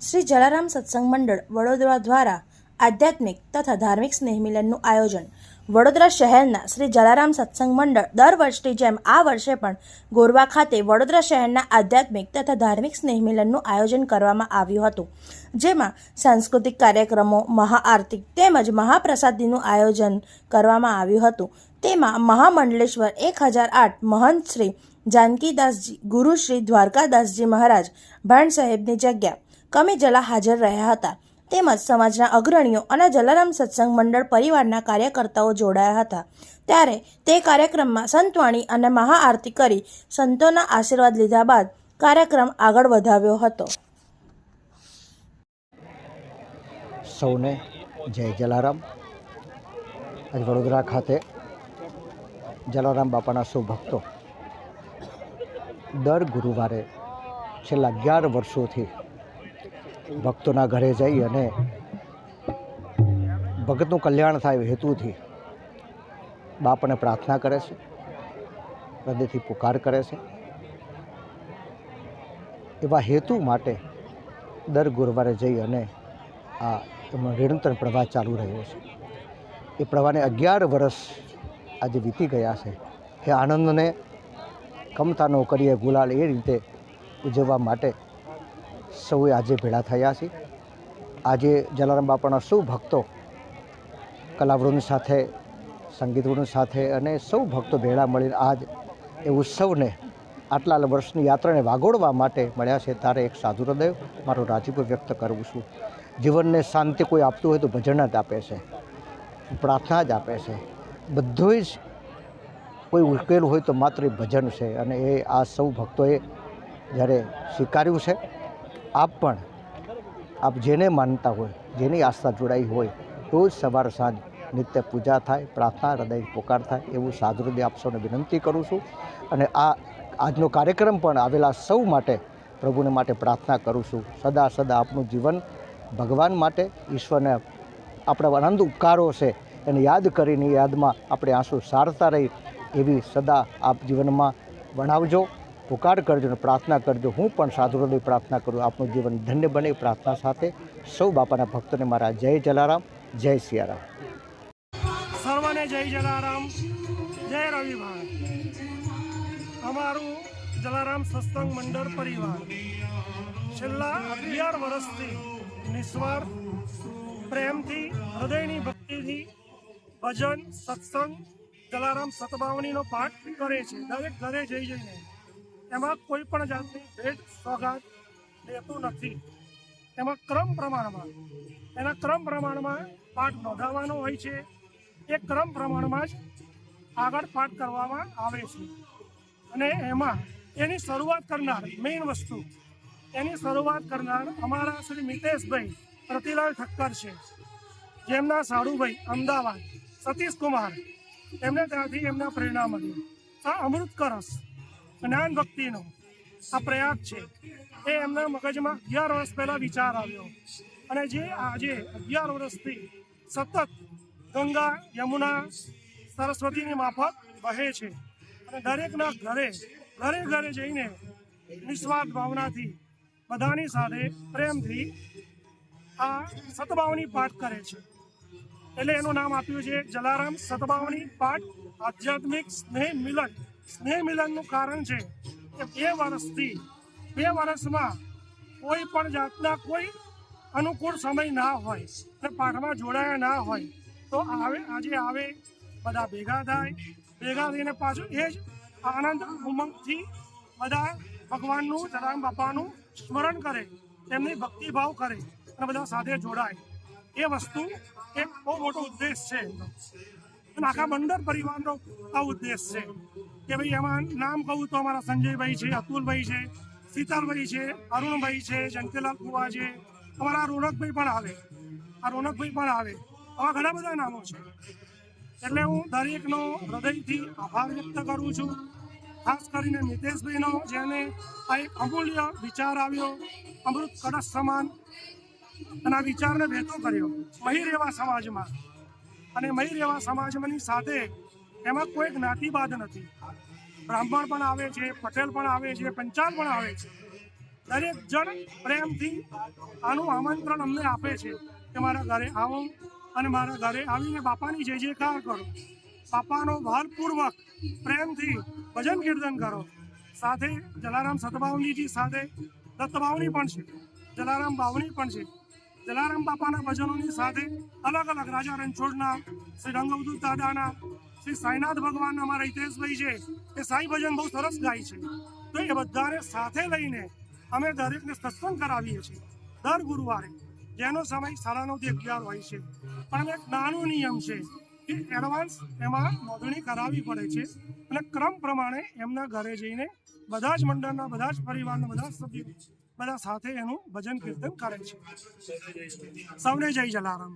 શ્રી જલારામ સત્સંગ મંડળ વડોદરા દ્વારા આધ્યાત્મિક તથા ધાર્મિક સ્નેહ મિલનનું આયોજન. વડોદરા શહેરના શ્રી જલારામ સત્સંગ મંડળ દર વર્ષની જેમ આ વર્ષે પણ ગોરવા ખાતે વડોદરા શહેરના આધ્યાત્મિક તથા ધાર્મિક સ્નેહ આયોજન કરવામાં આવ્યું હતું. જેમાં સાંસ્કૃતિક કાર્યક્રમો, મહાઆરતી તેમજ મહાપ્રસાદીનું આયોજન કરવામાં આવ્યું હતું. તેમાં મહામંડલેશ્વર એક હજાર આઠ મહંત શ્રી જાનકીદાસજી, ગુરુ શ્રી દ્વારકાદાસજી મહારાજ ભાણ સાહેબની જગ્યા કમી જલા હાજર રહ્યા હતા. તેમજ સમાજના અગ્રણીઓ અને જલારામ સત્સંગ મંડળ પરિવારના કાર્યકર્તાઓ જોડાયા હતા. ત્યારે તે કાર્યક્રમમાં સંતવાણી અને મહાઆરતી કરી સંતોના આશીર્વાદ લીધા બાદ કાર્યક્રમ આગળ વધાવ્યો હતો. સૌને જય જલારામ. આજ વડોદરા ખાતે જલારામ બાપાના સૌ દર ગુરુવારે છેલ્લા અગિયાર વર્ષોથી ભક્તોના ઘરે જઈ અને ભગતનું કલ્યાણ થાય હેતુથી બાપને પ્રાર્થના કરે છે. હૃદયથી પુકાર કરે છે. એવા હેતુ માટે દર ગુરુવારે જઈ અને આ એમનો નિરંતર પ્રવાહ ચાલુ રહ્યો છે. એ પ્રવાહને અગિયાર વર્ષ આજે વીતી ગયા છે. એ આનંદને કમતા ન કરીએ ગુલાલ એ રીતે ઉજવવા માટે સૌએ આજે ભેળા થયા છે આજે જલારામ બાપાના સૌ ભક્તો કલાવૃંદ સાથે, સંગીતવૃંદ સાથે અને સૌ ભક્તો ભેળા મળીને આજ એ ઉત્સવને આટલા વર્ષની યાત્રાને વાગોળવા માટે મળ્યા છે. ત્યારે એક સાધુ હૃદય, મારો રાજીપો વ્યક્ત કરું છું. જીવનને શાંતિ કોઈ આપતું હોય તો ભજન જ આપે છે. પ્રાર્થના જ આપે છે. બધું જ કોઈ ઉકેલ હોય તો માત્ર ભજન છે અને એ આ સૌ ભક્તોએ જ્યારે સ્વીકાર્યું છે આપ પણ આપ જેને માનતા હોય, જેની આસ્થા જોડાઈ હોય, રોજ સવાર સાંજ નિત્ય પૂજા થાય, પ્રાર્થના હૃદય પોકાર થાય એવું સાધુ આપશોને વિનંતી કરું છું. અને આ આજનો કાર્યક્રમ પણ આવેલા સૌ માટે, પ્રભુને માટે પ્રાર્થના કરું છું. સદા સદા આપનું જીવન ભગવાન માટે, ઈશ્વરને આપણા આનંદ ઉપકારો છે એને યાદ કરીને યાદમાં આપણે આંસુ સારતા રહી એવી સદા આપ જીવનમાં વણાવજો. પુકાર કરજો અને પ્રાર્થના કરજો. હું પણ સાધુ પ્રાર્થના કરું. આપનું જીવન ધન્ય બને પ્રાર્થના સાથે સૌ બાપાના ભક્તોને મારા જય જલારામ, જય સિયારામ. સર્વને જય જલારામ. જય રવિભાઈ અમારું જલારામ સત્સંગ મંડળ પરિવાર છેલ્લા અગિયાર વર્ષથી નિસ્વાર્થ પ્રેમથી, હૃદયની ભક્તિથી ભજન, સત્સંગ, જલારામ સતભાવનીનો પાઠ કરે છે. દરેક ઘરે જઈ જઈને એમાં કોઈ પણ જાતની ભેટ સોગાદ લેતું નથી. એમાં ક્રમ પ્રમાણમાં, એના ક્રમ પ્રમાણમાં પાઠ નોંધાવવાનો હોય છે. એ ક્રમ પ્રમાણમાં જ આગળ પાઠ કરવામાં આવે છે. અને એમાં એની શરૂઆત કરનાર મેઇન વસ્તુ, એની શરૂઆત કરનાર અમારા શ્રી મિતેશભાઈ પ્રતિલાલ ઠક્કર છે. જેમના સાડુભાઈ અમદાવાદ સતીશ કુમાર એમને ત્યાંથી એમના પ્રેરણા મળી. આ અમૃત કરસ જ્ઞાન ભક્તિનો આ પ્રયાગ છે. એ એમના મગજમાં અગિયાર વર્ષ પહેલાં વિચાર આવ્યો. અને જે આજે અગિયાર વર્ષથી સતત ગંગા, યમુના, સરસ્વતીની માફક વહે છે. અને દરેકના ઘરે ઘરે ઘરે જઈને નિસ્વાર્થ ભાવનાથી બધાની સાથે પ્રેમથી આ સતભાવની પાઠ કરે છે. એટલે એનું નામ આપ્યું છે જલારામ સતભાવની પાઠ આધ્યાત્મિક સ્નેહ મિલન. સ્નેહ મિલનનું કારણ છે કે બે વર્ષથી, બે વર્ષમાં કોઈ પણ જાતના કોઈ અનુકૂળ સમય ના હોય, કે પાઠમાં જોડાયા ના હોય, તો આવે, આજે આવે, બધા ભેગા થાય, ભેગા થઈને પાછું એ જ આનંદ ઉમંગથી બધા ભગવાનનું, જલારામ બાપાનું સ્મરણ કરે, તેમની ભક્તિભાવ કરે, અને બધા સાથે જોડાય. એ વસ્તુ એક બહુ મોટો ઉદ્દેશ છે. આખા મંડળ પરિવારનો આ ઉદ્દેશ છે. કે ભાઈ એમાં નામ કહું તો અમારા સંજયભાઈ છે, અતુલભાઈ છે શીતલભાઈ છે, અરુણભાઈ છે જંતીલાલ કુવા છે. અમારા રોનકભાઈ પણ આવે. આ રોનકભાઈ પણ આવે. આવા ઘણા બધા નામો છે. એટલે હું દરેકનો હૃદયથી આભાર વ્યક્ત કરું છું. ખાસ કરીને નિતેશભાઈનો, જેને આ એક અમૂલ્ય વિચાર આવ્યો, અમૃત કળશ સમાન. અને આ વિચારને વહેતો કર્યો. મહિર એવા સમાજમાં. અને મહિર એવા સમાજમાંની સાથે એમાં કોઈ જ્ઞાતિવાદ નથી. બ્રાહ્મણ પણ આવે છે, પટેલ પણ આવે છે, પંચાલ પણ આવે છે. દરેક જણ પ્રેમથી આનું આમંત્રણ અમને આપે છે કે મારા ઘરે આવો અને મારા ઘરે આવીને બાપાની જય જયકાર કરો. બાપાનો ભારપૂર્વક પ્રેમથી ભજન કીર્તન કરો. સાથે જલારામ સતબાવનીજી સાથે દત્તબાવની પણ છે. જલારામ બાવની પણ છે. જલારામ બાપાના ભજનોની સાથે અલગ અલગ રાજા રણછોડના, શ્રી રંગવદૂત દાદાના, શ્રી સાંઈનાથ ભગવાન અમારા હિતેશભાઈ છે, એ સાંઈ ભજન બહુ સરસ ગાય છે. તો એ બધાને સાથે લઈને અમે દરેકને સત્સંગ કરાવીએ છીએ દર ગુરુવારે, જેનો સમય સાડા નવથી અગિયાર હોય છે. પણ એક નાનો નિયમ છે કે એડવાન્સ એમાં નોંધણી કરાવવી પડે છે અને ક્રમ પ્રમાણે એમના ઘરે જઈને બધા જ મંડળના, બધા જ પરિવારના, બધા જ સભ્યો બધા સાથે એનું ભજન કીર્તન કરે છે સૌને જય જલારામ